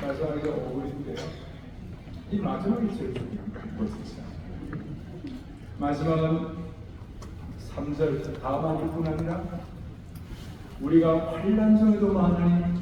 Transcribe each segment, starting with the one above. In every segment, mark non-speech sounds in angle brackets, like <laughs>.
마지막에 오글인데요. 이 마지막이 제일 중요한 거예요. 마지막은 3절 다만일뿐 아니라 우리가 환란 중에도 많으니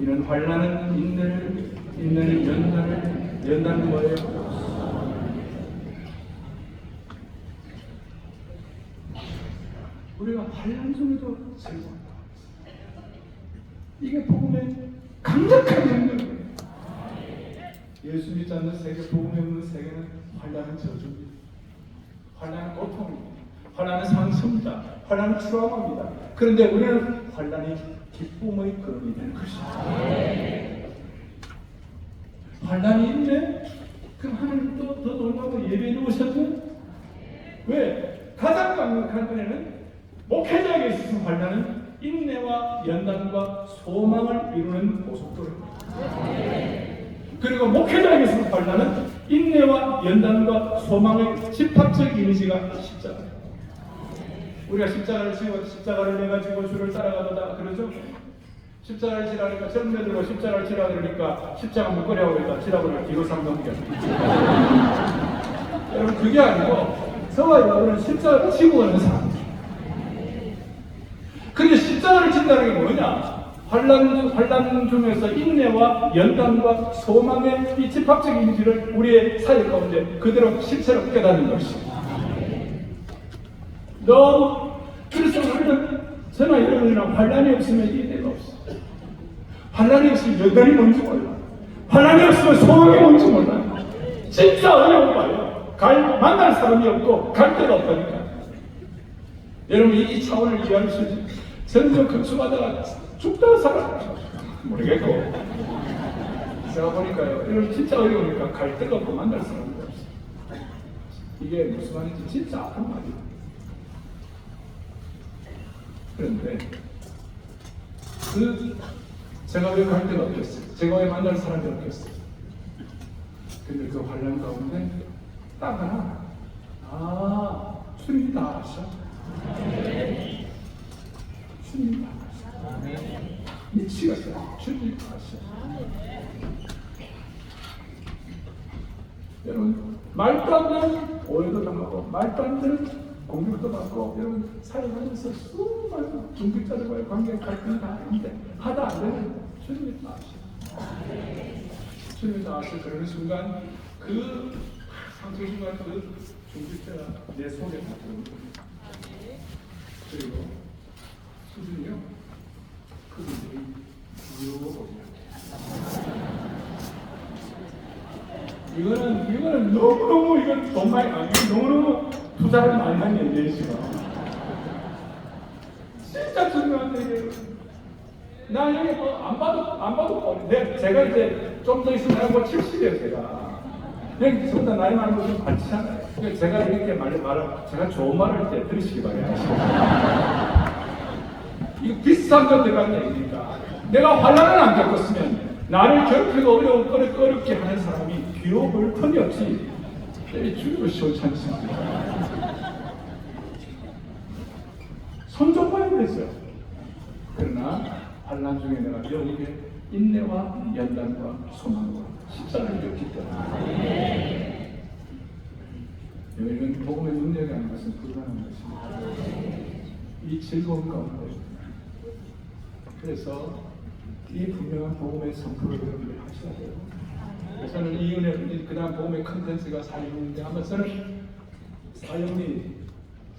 이는 환란은 인내를 인내는 연단을 연단은 뭐예요? 우리가 환란 중에도 즐거웠다. 이게 복음의 강력한. 예수 믿지 않는 세계, 복음에 없는 세계는 환란은 저주입니다. 환란은 고통입니다. 환란은 상처입니다. 환란은 트라우마입니다. 그런데 우리는 환란이 기쁨의 걸음이 되는 것입니다. 환란이 있네? 그럼 하나님 또, 더 놀라고 예배해 놓으셨네? 왜? 가장 강력한 은혜는 목회자에게 있어서 환란은 인내와 연단과 소망을 이루는 고속도로입니다. 그리고 목회자에게 환란은 인내와 연단과 소망의 집합적 이미지가 십자가예요. 우리가 십자가를 지고 십자가를 내 가지고 주를 따라가다 그러죠? 십자가를 지라니까 젊은 애들과 십자가를 지라 그러니까 십자가 묶으려고 그러니까 지라고 뒤로 삼넘겨 <laughs> 여러분 그게 아니고 저와 여러분은 십자가를 지고 가는 사람 근데 십자가를 진다는 게 뭐냐? 환란, 환란 중에서 인내와 연단과 소망의 이 집합적 이미지를 우리의 사회 가운데 그대로 실체로 깨닫는 것입니다. 너무 그래서 우리는 저나 여러분이나 환란이 없으면 인내가 없어. 환란이 없으면 연단이 뭔지 몰라. 환란이 없으면 소망이 뭔지 몰라. 진짜 어려운 거예요. 갈 만날 사람이 없고 갈 데가 없다니까. 여러분 이 차원을 이해할 수. 저는 저 극수하다가 죽다 살아. 모르겠고. 제가 보니까요 이런 진짜 어려우니까 갈 데가 없고 만날 사람이 없어 이게 무슨 말인지 진짜 아픈 말이에요. 그런데 그 제가 왜 갈 데가 없겠어요. 제가 왜 만날 사람이 없겠어요. 근데 그 환란 가운데 딱 하나 아 주님이 다 아셔 주님 아셔. 미치겠어요. 주님 아셔. 여러분 말도 안 오해도 당하고 말도 안 되는 공격도 받고 여러분 살아가면서 수많은 중직자들과의 관계 갈등 다 하는데 하다 안 되는 주님이 다 아셔. 주님이 다 아셔. 그러는 순간 그 상처 순간 그 중직자가 내 손에 받는 거예요. 그리고 수준이요. 그분들이 무효법이야. 이거는 이거는 너무 너무 이건 돈 많이 아니 너무 너무 투자를 많이 한 얘기예요 지금. 진짜 중요한 얘기예요. 나 여기 뭐안 봐도 안 봐도 뻔해. 제가 이제 좀 더 있으면 뭐 70이에요 제가. 그냥 저보다 나이 많은 분좀 많잖아요. 제가 이렇게 말, 말을, 제가 좋은 말을 할 때 들으시기 바랍니다. 이거 비슷한 거 들어간 얘기니까. 내가 환란을 안 겪었으면 나를 괴롭히고 어려운, 어렵, 어렵게 하는 사람이 볼 틈이 없이 때리 죽이고 시원찮습니다. 손정발이 그랬어요. 그러나 환란 중에 내가 여기에 인내와 연단과 소망과 십자가를 줬기 때문에 여기는 복음의 능력이 아닌 것은 불가능한 것입니다. 이 즐거운 가운데 그래서 이 분명한 복음의 선포를 여러분들 하셔야 돼요. 저는 이 은혜, 그 다음 복음의 컨텐츠가 사역인데 아마 저는 사역이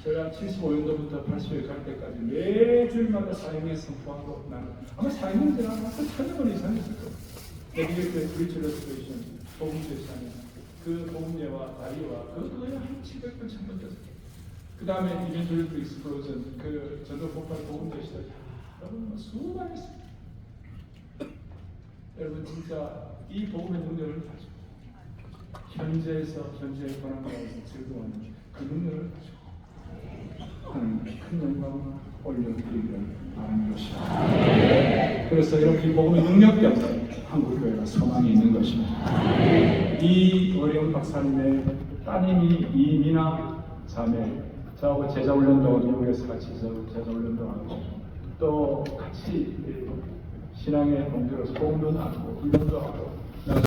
제가 75년도부터 80에 갈 때까지 매주마다 사역에 선포하고 나는 아마 사역은 제가 아마 천여 번 이상 했을 거예요. 데디게이트 리처러스테이션, 복음제 사역, 그 복음제와 다리와 그 거의 한 700번, 1000번 됐어요. 그 다음에 이벤트리트 익스플로전, 그 전도 폭발 복음제 시대, 여러분 뭐 수많이. 여러분 진짜 이 복음의 능력을 가지고 현재에서 현재의 가운데 즐거워하는 그 능력을 가지고 하나님께 큰 영광을 올려드리기를 바라는 것입니다. 그래서 여러분 이 복음의 능력 때문에 한국교회가 소망이 있는 것입니다. 이 어려운 박사님의 따님이 이민아 자매 저하고 제자훈련도 미국에서 같이 제자훈련도 하고 또 같이 신앙의 공부로 소음도 나누고 훈련도 하고